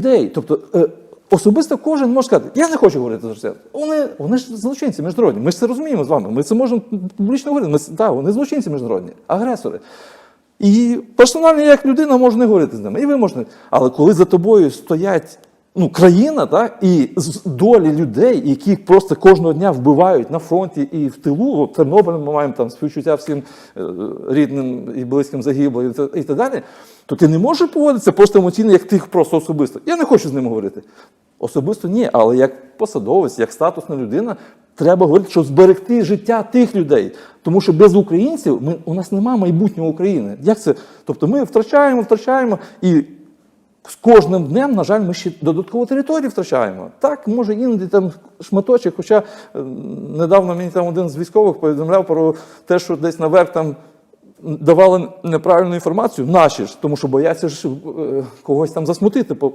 людей. Тобто е, особисто кожен може сказати, я не хочу говорити за це. Вони, вони ж злочинці міжнародні. Ми ж це розуміємо з вами. Ми це можемо публічно говорити. Ми, так, вони злочинці міжнародні, агресори. І персонально, як людина, можна не говорити з ними. І ви можете. Але коли за тобою стоять ну, країна, так, і долі людей, яких просто кожного дня вбивають на фронті і в тилу, от Тернопіль ми маємо там співчуття всім е, рідним і близьким загиблим і так далі, то ти не можеш поводитися просто емоційно, як ти просто особисто. Я не хочу з ним говорити. Особисто ні, але як посадовець, як статусна людина, треба говорити, що зберегти життя тих людей. Тому що без українців ми, у нас немає майбутнього України. Як це? Тобто ми втрачаємо, втрачаємо і. З кожним днем, на жаль, ми ще додатково території втрачаємо. Так, може іноді там шматочок, хоча е, недавно мені там один з військових повідомляв про те, що десь наверх там давали неправильну інформацію, наші ж, тому що бояться ж е, когось там засмутити по